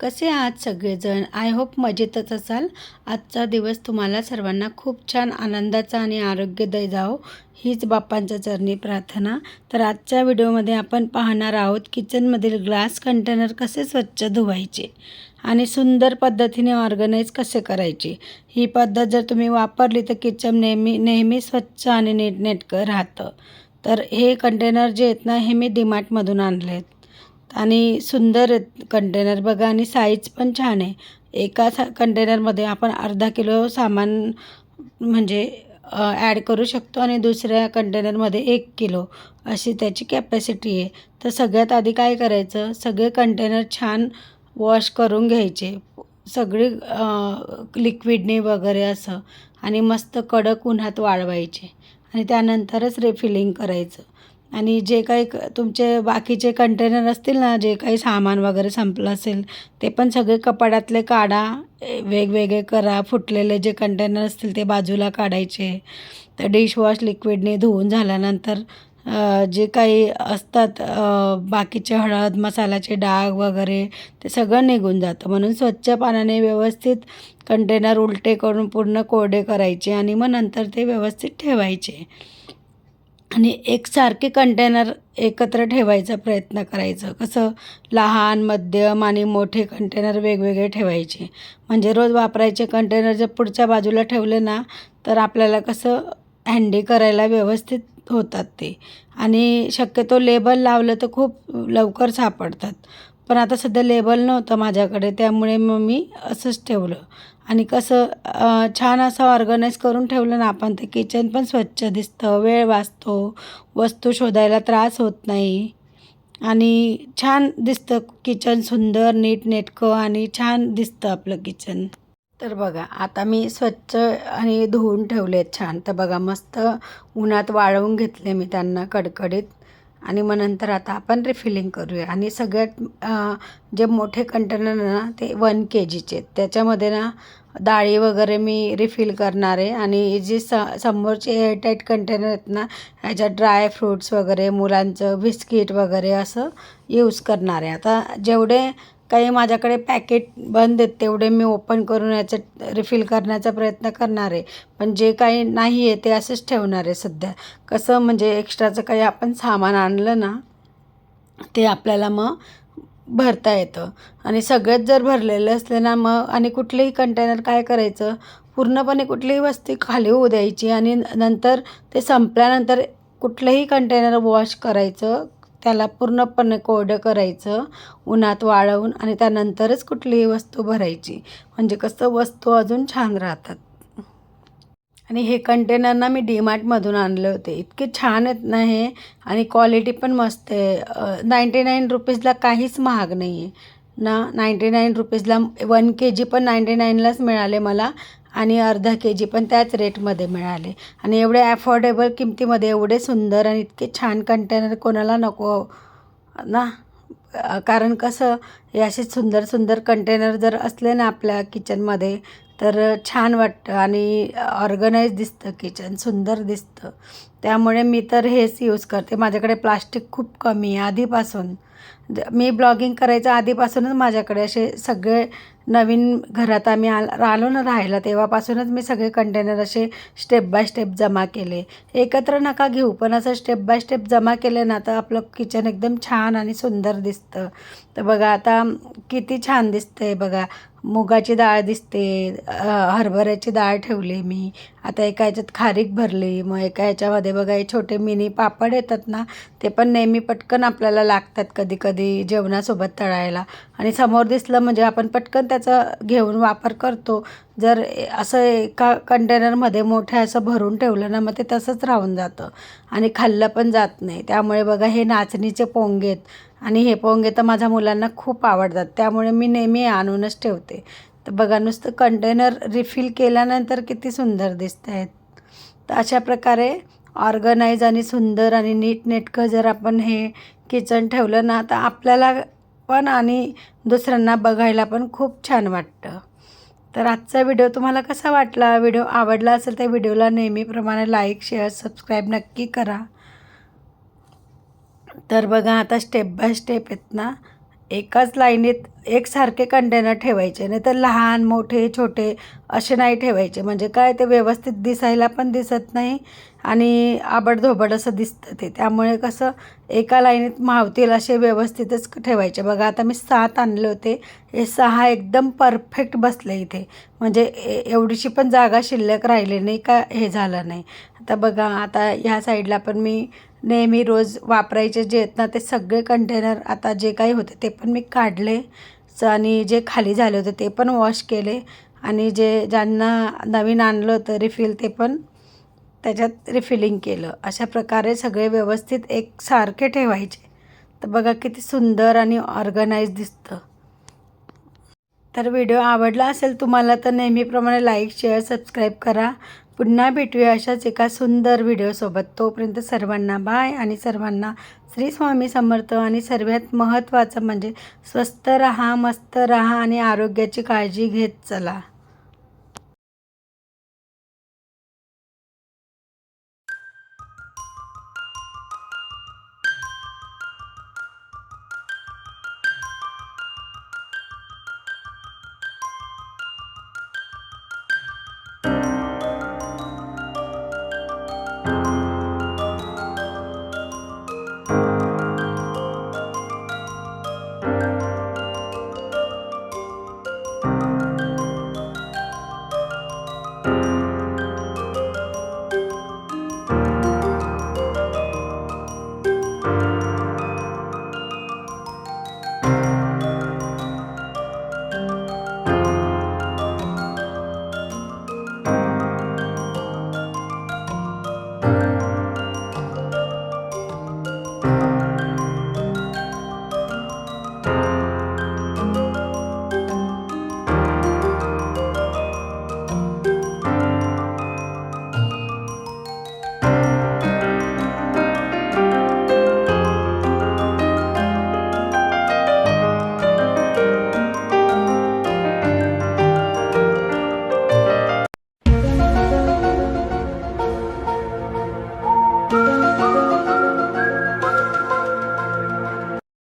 कसे आहात सगळेजण? आय होप मजेतच असाल. आजचा दिवस तुम्हाला सर्वांना खूप छान आनंदाचा आणि आरोग्यदायी जाओ हीच बाप्पांच्या चरणी प्रार्थना. तर आजच्या व्हिडिओमध्ये आपण पाहणार आहोत किचनमधील ग्लास कंटेनर कसे स्वच्छ धुवायचे आणि सुंदर पद्धतीने ऑर्गनाईज कसे करायचे. ही पद्धत जर तुम्ही वापरली तर किचन नेहमी नेहमी स्वच्छ आणि नीटनेटकं राहतं. तर हे कंटेनर जे आहेत ना हे मी डीमार्टमधून आणले आहेत आणि सुंदर आहेत कंटेनर बघा आणि साईज पण छान आहे. एका सा कंटेनरमध्ये आपण अर्धा किलो सामान म्हणजे ॲड करू शकतो आणि दुसऱ्या कंटेनरमध्ये एक किलो अशी त्याची कॅपॅसिटी आहे. तर सगळ्यात आधी काय करायचं? सगळे कंटेनर छान वॉश करून घ्यायचे. सगळी लिक्विडने वगैरे असं. आणि मस्त कडक उन्हात वाळवायचे. आणि त्यानंतरच रिफिलिंग करायचं. आणि जे काही क तुमचे बाकीचे कंटेनर असतील ना जे काही सामान वगैरे संपलं असेल ते पण सगळे कपाडातले काढा वेगवेगळे करा. फुटलेले जे कंटेनर असतील ते बाजूला काढायचे. तर डिशवॉश लिक्विडने धुवून झाल्यानंतर जे काही असतात बाकीचे हळद मसाल्याचे डाग वगैरे ते सगळं निघून जातं. म्हणून स्वच्छ पाण्याने व्यवस्थित कंटेनर उलटे करून पूर्ण कोरडे करायचे आणि मग नंतर ते व्यवस्थित ठेवायचे. आणि एकसारखे कंटेनर एकत्र ठेवायचा प्रयत्न करायचं. कसं? लहान मध्यम आणि मोठे कंटेनर वेगवेगळे ठेवायचे. म्हणजे रोज वापरायचे कंटेनर जर पुढच्या बाजूला ठेवले ना तर आपल्याला कसं? हँडी करायला व्यवस्थित होतात ते. आणि शक्यतो लेबल लावलं तर खूप लवकर सापडतात. पण आता सध्या लेबल नव्हतं माझ्याकडे त्यामुळे मग मी असंच ठेवलं. आणि कसं छान असं ऑर्गनाईज करून ठेवलं ना आपण ते किचन पण स्वच्छ दिसतं वेळ वाचतो वस्तू शोधायला त्रास होत नाही. आणि छान दिसतं किचन सुंदर नीटनेटकं आणि छान दिसतं आपलं किचन तर बघा आता मी स्वच्छ आणि धुवून ठेवले आहेत छान. तर बघा मस्त उन्हात वाळवून घेतले मी त्यांना कडकडीत. आणि मग नंतर आता आपण रिफिलिंग करूया. आणि सगळ्यात जे मोठे कंटेनर ना ते वन के जीचे त्याच्यामध्ये ना डाळी वगैरे मी रिफिल करणार आहे. आणि जे स समोरचे एअरटाईट कंटेनर आहेत ना ह्याच्यात ड्राय फ्रूट्स वगैरे मुलांचं बिस्किट वगैरे असं यूज करणार आहे. आता जेवढे काही माझ्याकडे पॅकेट बंद आहेत तेवढे मी ओपन करून याचं रिफिल करण्याचा प्रयत्न करणार आहे. पण जे काही नाही आहे ते असंच ठेवणार आहे सध्या. कसं म्हणजे एक्स्ट्राचं काही आपण सामान आणलं ना ते आपल्याला मग भरता येतं. आणि सगळंच जर भरलेलं असलं ना मग आणि कुठलेही कंटेनर काय करायचं? पूर्णपणे कुठलीही वस्ती खाली होऊ द्यायची आणि नंतर ते संपल्यानंतर कुठलंही कंटेनर वॉश करायचं त्याला पूर्णपणे कोरडं करायचं उन्हात वाळवून आणि त्यानंतरच कुठलीही वस्तू भरायची. म्हणजे कसं वस्तू अजून छान राहतात. आणि हे कंटेनर ना मी डीमार्टमधून आणले होते. इतके छान आहेत ना हे. आणि क्वालिटी पण मस्त आहे. नाईंटी नाईन रुपीजला काहीच महाग नाही आहे ना नाईंटी नाईन रुपीजला वन के जी पण नाईंटी नाईनलाच मिळाले मला. आणि अर्धा के जी पण त्याच रेटमध्ये मिळाले. आणि एवढे ॲफोर्डेबल किमतीमध्ये एवढे सुंदर आणि इतके छान कंटेनर कोणाला नको ना? कारण कसं हे असे सुंदर सुंदर कंटेनर जर असले ना आपल्या किचनमध्ये तर छान वाटतं आणि ऑर्गनाईज दिसतं किचन सुंदर दिसतं. त्यामुळे मी तर हेच यूज करते. माझ्याकडे प्लास्टिक खूप कमी आहे. आधीपासून मी ब्लॉगिंग करायचं आधीपासूनच माझ्याकडे असे सगळे नवीन घरात आम्ही आल आलो ना राहायला तेव्हापासूनच मी सगळे कंटेनर असे स्टेप बाय स्टेप जमा केले. एकत्र नका घेऊ पण असं स्टेप बाय स्टेप जमा केले ना तर आपलं किचन एकदम छान आणि सुंदर दिसतं. तर बघा आता किती छान दिसतं आहे बघा. मुगाची डाळ दिसते हरभऱ्याची डाळ ठेवली मी. आता एका ह्याच्यात खारीक भरली. मग एका ह्याच्यामध्ये बघा हे छोटे मिनी पापड येतात ना ते पण नेहमी पटकन आपल्याला लागतात कधी कधी जेवणासोबत तळायला. आणि समोर दिसलं म्हणजे आपण पटकन त्याचा घेऊन वापर करतो. जर असं एका कंटेनरमध्ये मोठं असं भरून ठेवलं ना मग ते तसंच राहून जातं. आणि खाल्लं पण जात नाही. त्यामुळे बघा हे नाचणीचे पोंगे आहेत. आणि हे पोंगे तर माझ्या मुलांना खूप आवडतात. त्यामुळे मी नेहमी आणूनच ठेवते. तर बघा नुसतं कंटेनर रिफिल केल्यानंतर किती सुंदर दिसत आहेत. तर अशा प्रकारे ऑर्गनाईज आणि सुंदर आणि नीटनेटकं जर आपण हे किचन ठेवलं ना तर आपल्याला पण आणि दुसऱ्यांना बघायला पण खूप छान वाटतं. तर आजचा व्हिडिओ तुम्हाला कसा वाटला? व्हिडिओ आवडला असेल तर व्हिडिओला नेहमीप्रमाणे लाईक शेअर सबस्क्राईब नक्की करा. तर बघा आता स्टेप बाय स्टेप आहेत ना एकाच लाईनीत एकसारखे कंटेनर ठेवायचे नाही तर लहान मोठे छोटे असे नाही ठेवायचे. म्हणजे काय ते व्यवस्थित दिसायला पण दिसत नाही आणि आबडधोबड असं दिसतं ते. त्यामुळे कसं एका लाईनीत मावतील असे व्यवस्थितच ठेवायचे. बघा आता मी सात आणले होते. हे सहा एकदम परफेक्ट बसले इथे. म्हणजे ए एवढीशी पण जागा शिल्लक राहिली नाही का हे झालं नाही. आता बघा आता ह्या साईडला पण मी नेहमी रोज वापरायचे जे आहेत ना ते सगळे कंटेनर आता जे काही होते ते पण मी काढले. स आणि जे खाली झाले होते ते पण वॉश केले. आणि जे ज्यांना नवीन आणलं होतं रिफिल ते पण त्याच्यात रिफिलिंग केलं. अशा प्रकारे सगळे व्यवस्थित एकसारखे ठेवायचे. तर बघा किती सुंदर आणि ऑर्गनाईज दिसतं. तर व्हिडिओ आवडला असेल तुम्हाला तर नेहमीप्रमाणे लाईक शेअर सबस्क्राईब करा. पुन्हा भेटूया अशाच एका सुंदर व्हिडिओसोबत तोपर्यंत सर्वांना बाय आणि सर्वांना श्री स्वामी समर्थ आणि सर्वात महत्त्वाचं म्हणजे स्वस्त रहा मस्त रहा आणि आरोग्याची काळजी घेत चला.